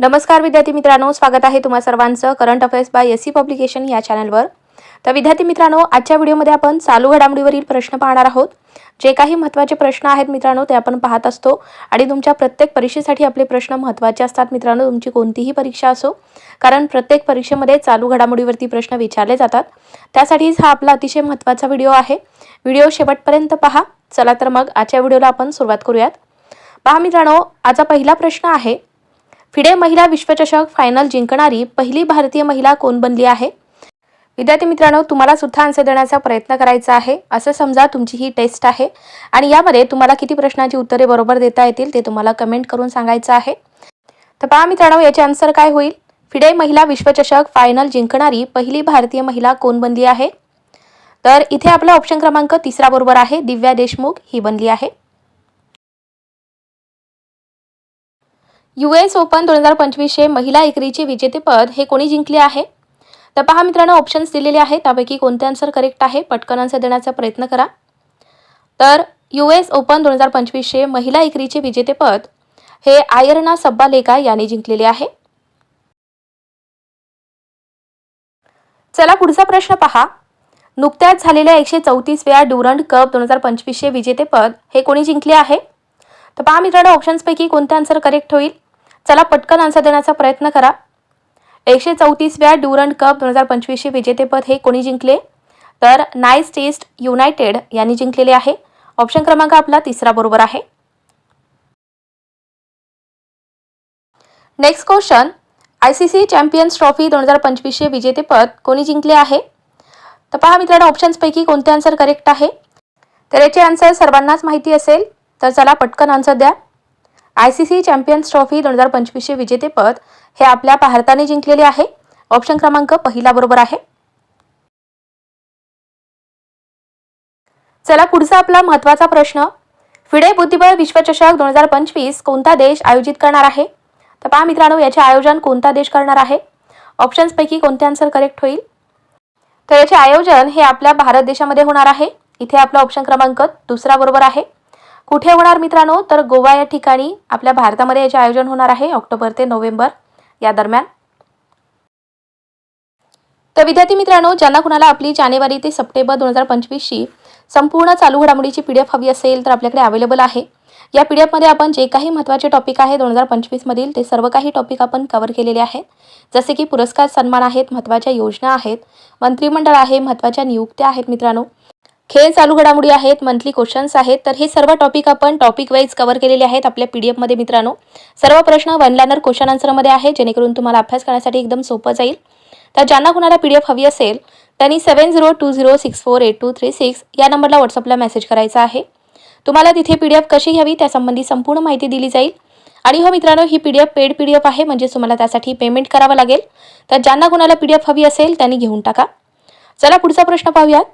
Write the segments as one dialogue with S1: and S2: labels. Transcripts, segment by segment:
S1: नमस्कार विद्यार्थी मित्रांनो स्वागत आहे तुम्हा सर्वांचं current affairs by S C publication या चॅनलवर तर विद्यार्थी मित्रांनो आजच्या व्हिडिओमध्ये आपण चालू घडामोडीवरील प्रश्न पाहणार आहोत. जे काही महत्त्वाचे प्रश्न आहेत मित्रांनो ते आपण पाहत असतो आणि तुमच्या प्रत्येक परीक्षेसाठी आपले प्रश्न महत्त्वाचे असतात मित्रांनो तुमची कोणतीही परीक्षा असो. कारण प्रत्येक परीक्षेमध्ये चालू घडामोडीवरती प्रश्न विचारले जातात. त्यासाठीच हा आपला अतिशय महत्त्वाचा व्हिडिओ आहे. व्हिडिओ शेवटपर्यंत पहा. चला तर मग आजच्या व्हिडिओला आपण सुरुवात करूयात. पहा मित्रांनो आजचा पहिला प्रश्न आहे फिडे महिला विश्वचषक फायनल जिंकणारी पहिली भारतीय महिला कोण बनली आहे? विद्यार्थी मित्रांनो तुम्हाला सुद्धा आन्सर देण्याचा प्रयत्न करायचा आहे. असं समजा तुमची ही टेस्ट आहे. आणि यामध्ये तुम्हाला किती प्रश्नाची उत्तरे बरोबर देता येतील ते तुम्हाला कमेंट करून सांगायचं आहे. तर पहा मित्रांनो याचे आन्सर काय होईल? फिडे महिला विश्वचषक फायनल जिंकणारी पहिली भारतीय महिला कोण बनली आहे? तर इथे आपला ऑप्शन क्रमांक तिसरा बरोबर आहे. दिव्या देशमुख ही बनली आहे. यू एस ओपन दोन हजार पंचवीसचे महिला एकेरीचे विजेतेपद हे कोणी जिंकले आहे? तर पहा मित्रांनो ऑप्शन्स दिलेले आहेत. त्यापैकी कोणते आन्सर करेक्ट आहे? पटकन आन्सर देण्याचा प्रयत्न करा. तर यू एस ओपन दोन हजार पंचवीसचे महिला एकेरीचे विजेतेपद हे आयर्ना सब्बालेका यांनी जिंकलेले आहे. चला पुढचा प्रश्न पहा. नुकत्याच झालेल्या एकशे चौतीसव्या ड्युरंट कप दोन हजार पंचवीसचे विजेतेपद हे कोणी जिंकले आहे? तर पहा मित्रांनो ऑप्शन्सपैकी कोणते आन्सर करेक्ट होईल? चला पटकन आन्सर देण्याचा प्रयत्न करा. एकशे चौतीसव्या ड्युरंड कप दोन हजार पंचवीसचे विजेतेपद हे कोणी जिंकले? तर नाईस टेस्ट युनायटेड यांनी जिंकलेले आहे. ऑप्शन क्रमांक आपला तिसरा बरोबर आहे. Next question. I C C champions trophy दोन हजार पंचवीसचे विजेतेपद कोणी जिंकले आहे? तर पहा मित्रांनो ऑप्शन्सपैकी कोणते आन्सर करेक्ट आहे? तर याचे आन्सर सर्वांनाच माहिती असेल तर चला पटकन आन्सर द्या. I C C champions trophy दोन हजार पंचवीसचे विजेतेपद हे आपल्या भारताने जिंकलेले आहे. ऑप्शन क्रमांक पहिला बरोबर आहे. चला पुढचा आपला महत्त्वाचा प्रश्न. फिडे बुद्धिबळ विश्वचषक दोन हजार पंचवीस कोणता देश आयोजित करणार आहे? तर पहा मित्रांनो याचे आयोजन कोणता देश करणार आहे? ऑप्शन्सपैकी कोणते आन्सर करेक्ट होईल? तर याचे आयोजन हे आपल्या भारत देशामध्ये होणार आहे. इथे आपला ऑप्शन क्रमांक दुसरा बरोबर आहे. कुठे होणार मित्रांनो? तर गोवा या ठिकाणी आपल्या भारतामध्ये याचे आयोजन होणार आहे ऑक्टोबर ते नोव्हेंबर या दरम्यान. तर विद्यार्थी मित्रांनो ज्यांना कुणाला आपली जानेवारी ते सप्टेंबर दोन हजार पंचवीसची संपूर्ण चालू घडामोडीची पी डी एफ हवी असेल तर आपल्याकडे अवेलेबल आहे. या पी डी एफमध्ये आपण जे काही महत्त्वाचे टॉपिक आहे दोन हजार पंचवीसमधील ते सर्व काही टॉपिक आपण कवर केलेले आहेत जसे की पुरस्कार सन्मान आहेत महत्त्वाच्या योजना आहेत मंत्रिमंडळ आहे महत्त्वाच्या नियुक्त्या आहेत मित्रांनो. खेळ चालू घडामोडी आहेत मंथली क्वेश्चन्स आहेत तर हे सर्व टॉपिक आपण टॉपिक वाईज कवर केलेले आहेत आपल्या पी डी एफमध्ये मित्रांनो. सर्व प्रश्न वन लायनर क्वेश्चन आन्सरमध्ये आहे जेणेकरून तुम्हाला अभ्यास करण्यासाठी एकदम सोपं जाईल. तर ज्यांना कुणाला पी डी एफ हवी असेल त्यांनी seven zero two zero six four eight two three six या नंबरला व्हॉट्सअपला मेसेज करायचा आहे. तुम्हाला तिथे पी डी एफ कशी घ्यावी त्यासंबंधी संपूर्ण माहिती दिली जाईल. आणि हो मित्रांनो ही P D F paid P D F आहे म्हणजे तुम्हाला त्यासाठी पेमेंट करावं लागेल. तर ज्यांना कुणाला पी डी एफ हवी असेल त्यांनी घेऊन टाका. चला पुढचा प्रश्न पाहूयात.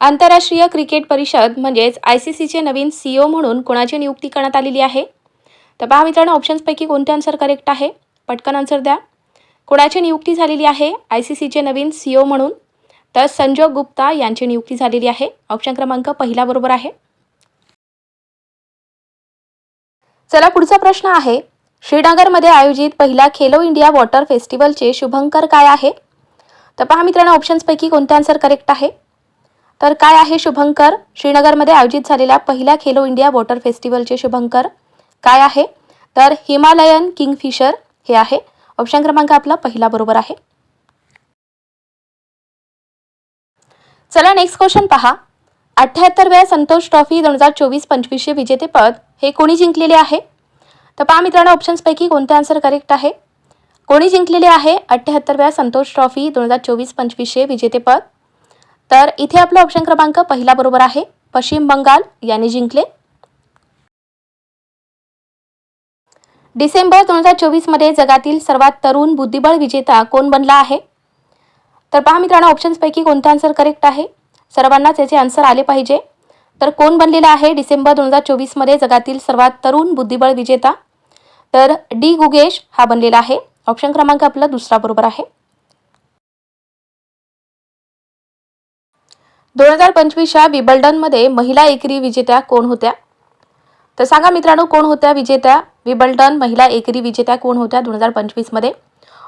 S1: आंतरराष्ट्रीय क्रिकेट परिषद म्हणजेच आय सी सीचे नवीन सी ओ म्हणून कोणाची नियुक्ती करण्यात आलेली आहे? तर पहा मित्रांनो ऑप्शन्सपैकी कोणते आन्सर करेक्ट आहे? पटकन आन्सर द्या. कोणाची नियुक्ती झालेली आहे? आय सी सीचे नवीन सी ओ म्हणून. तर संजोग गुप्ता यांची नियुक्ती झालेली आहे. ऑप्शन क्रमांक पहिला बरोबर आहे. चला पुढचा प्रश्न आहे. श्रीनगरमध्ये आयोजित पहिला खेलो इंडिया वॉटर फेस्टिवलचे शुभंकर काय आहे? तर पहा मित्रांनो ऑप्शन्सपैकी कोणते आन्सर करेक्ट आहे? तर काय आहे शुभंकर? श्रीनगरमध्ये आयोजित झालेल्या पहिल्या खेलो इंडिया वॉटर फेस्टिवलचे शुभंकर. काय आहे? तर हिमालयन किंगफिशर हे आहे. ऑप्शन क्रमांक आपला पहिला बरोबर आहे. चला नेक्स्ट क्वेश्चन पहा. अठ्ठ्याहत्तरव्या संतोष ट्रॉफी दोन हजार चोवीस पंचवीसचे विजेतेपद हे कोणी जिंकलेले आहे? तर पहा मित्रांनो ऑप्शन्सपैकी कोणते आन्सर करेक्ट आहे? कोणी जिंकलेले आहे? अठ्ठ्याहत्तरव्या संतोष ट्रॉफी दोन हजार चोवीस पंचवीसचे विजेतेपद तर इथे आपला ऑप्शन क्रमांक पहिला बरोबर आहे. पश्चिम बंगाल यांनी जिंकले. डिसेंबर दोन हजार चोवीसमध्ये जगातील सर्वात तरुण बुद्धिबळ विजेता कोण बनला आहे? तर पहा मित्रांनो ऑप्शन्सपैकी कोणता आन्सर करेक्ट आहे? सर्वांनाच याचे आन्सर आले पाहिजे. तर कोण बनलेला आहे? डिसेंबर दोन हजार चोवीसमध्ये जगातील सर्वात तरुण बुद्धिबळ विजेता. तर डी गुगेश हा बनलेला आहे. ऑप्शन क्रमांक आपला दुसरा बरोबर आहे. दोन हजार पंचवीसच्या विबल्डनमध्ये महिला एकेरी विजेत्या कोण होत्या? तर सांगा मित्रांनो कोण होत्या विजेत्या विबल्टन महिला एकेरी विजेत्या कोण होत्या दोन हजार पंचवीसमध्ये?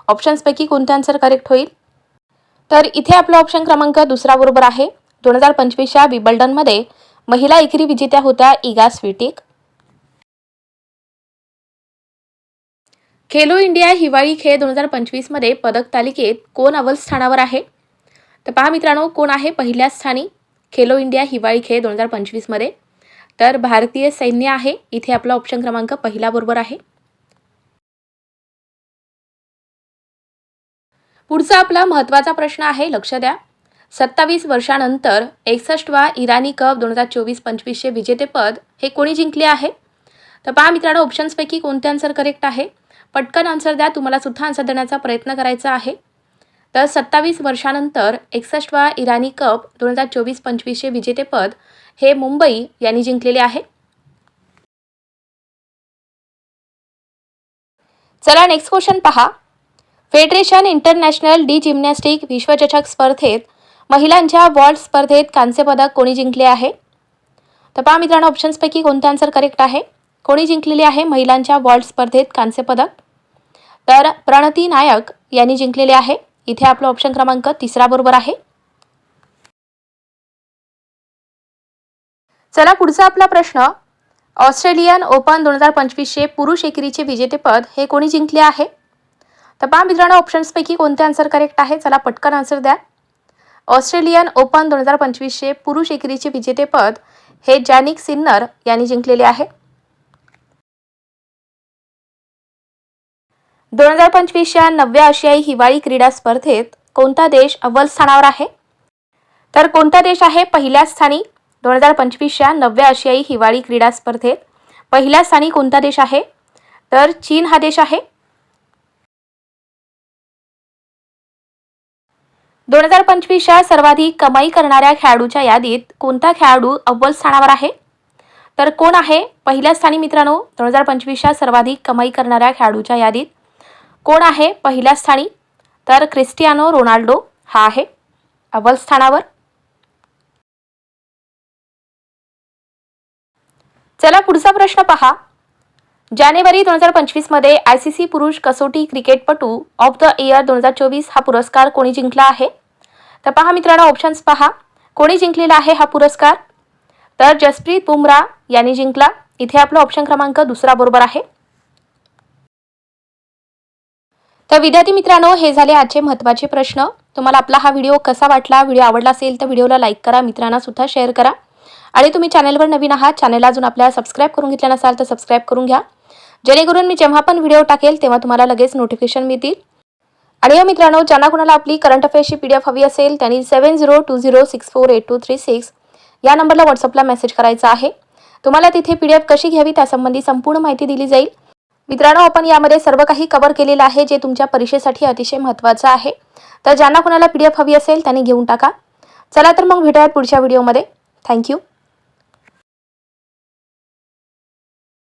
S1: ऑप्शन्सपैकी कोणते आन्सर करेक्ट होईल? तर इथे आपला ऑप्शन क्रमांक दुसरा बरोबर आहे. दोन हजार पंचवीसच्या विबल्डनमध्ये महिला एकेरी विजेत्या होत्या इगा स्विटिक. खेलो इंडिया हिवाळी खेळ दोन हजार पंचवीसमध्ये पदक तालिकेत कोण अव्वल स्थानावर आहे? तर पहा मित्रांनो कोण आहे पहिल्या स्थानी? खेलो इंडिया हिवाळी खेळ दोन हजार पंचवीसमध्ये. तर भारतीय सैन्य आहे इथे आपला ऑप्शन क्रमांक पहिला बरोबर आहे. पुढचा आपला महत्त्वाचा प्रश्न आहे लक्ष द्या. सत्तावीस वर्षानंतर एकसष्टवा इराणी कप दोन हजार चोवीस पंचवीसचे विजेतेपद हे कोणी जिंकले आहे? तर पहा मित्रांनो ऑप्शन्सपैकी कोणते आन्सर करेक्ट आहे? पटकन आन्सर द्या तुम्हाला सुद्धा आन्सर देण्याचा प्रयत्न करायचा आहे. तर सत्तावीस वर्षानंतर एकसष्टवा इराणी कप दोन हजार चोवीस पंचवीसचे विजेतेपद हे मुंबई यांनी जिंकलेले आहे. चला नेक्स्ट क्वेश्चन पहा. फेडरेशन इंटरनॅशनल डी जिम्नॅस्टिक विश्वचषक स्पर्धेत महिलांच्या वॉल्ड स्पर्धेत कांस्यपदक कोणी जिंकले आहे? तर पहा मित्रांनो ऑप्शन्सपैकी कोणते आन्सर करेक्ट आहे? कोणी जिंकलेले आहे महिलांच्या वॉल्ड स्पर्धेत कांस्यपदक तर प्रणती नायक यांनी जिंकलेले आहे. इथे आपला ऑप्शन क्रमांक तिसरा बरोबर आहे. चला पुढचा आपला प्रश्न. ऑस्ट्रेलियन ओपन दोन हजार पंचवीसचे पुरुष एकेरीचे विजेतेपद हे कोणी जिंकले आहे? तर पहा मित्रांनो ऑप्शन्सपैकी कोणते आन्सर करेक्ट आहे? चला पटकन आन्सर द्या. ऑस्ट्रेलियन ओपन दोन हजार पंचवीसचे पुरुष एकेरीचे विजेतेपद हे जॅनिक सिन्नर यांनी जिंकलेले आहे. दोन हजार पंचवीसच्या नवव्या आशियाई हिवाळी क्रीडा स्पर्धेत कोणता देश अव्वल स्थानावर आहे? तर कोणता देश आहे पहिल्या स्थानी? दोन हजार पंचवीसच्या नवव्या आशियाई हिवाळी क्रीडा स्पर्धेत पहिल्या स्थानी कोणता देश आहे? तर चीन हा देश आहे. दोन हजार पंचवीसच्या सर्वाधिक कमाई करणाऱ्या खेळाडूच्या यादीत कोणता खेळाडू अव्वल स्थानावर आहे? तर कोण आहे पहिल्या स्थानी मित्रांनो? दोन हजार पंचवीसच्या सर्वाधिक कमाई करणाऱ्या खेळाडूच्या यादीत कोण आहे पहिल्या स्थानी? तर क्रिस्टियानो रोनाल्डो हा आहे. अव्वल स्थानावर. चला पुढचा प्रश्न पहा. जानेवारी दोन हजार पंचवीसमध्ये आय सी सी पुरुष कसोटी क्रिकेटपटू ऑफ द इयर दोन हजार चोवीस हा पुरस्कार कोणी जिंकला आहे? तर पहा मित्रांनो ऑप्शन्स पहा. कोणी जिंकलेला आहे हा पुरस्कार? तर जसप्रीत बुमरा यांनी जिंकला. इथे आपला ऑप्शन क्रमांक दुसरा बरोबर आहे. तर विद्यार्थी मित्रांनो हे झाले आजचे महत्त्वाचे प्रश्न. तुम्हाला आपला हा व्हिडिओ कसा वाटला व्हिडिओ आवडला असेल तर व्हिडिओला लाईक करा मित्रांना सुद्धा शेअर करा. आणि तुम्ही चॅनलवर नवीन आहात चॅनलला अजून आपल्याला सबस्क्राईब करून घेतला नसाल तर सबस्क्राईब करून घ्या. जेणेकरून मी जेव्हा पण व्हिडिओ टाकेल तेव्हा तुम्हाला लगेच नोटिफिकेशन मिळतील. आणि हो मित्रांनो ज्यांना कुणाला आपली करंट अफेअर्सची पी डी एफ हवी असेल त्यांनी seven zero two zero six four eight two three six या नंबरला व्हॉट्सअपला मेसेज करायचा आहे. तुम्हाला तिथे पी डी एफ कशी घ्यावी त्यासंबंधी संपूर्ण माहिती दिली जाईल. मित्रांनो आपण यामध्ये सर्व काही कव्हर केलेलं आहे जे तुमच्या परीक्षेसाठी अतिशय महत्त्वाचं आहे. तर ज्यांना कुणाला पी डी एफ हवी असेल त्यांनी घेऊन टाका. चला तर मग भेटूयात पुढच्या व्हिडिओमध्ये थँक्यू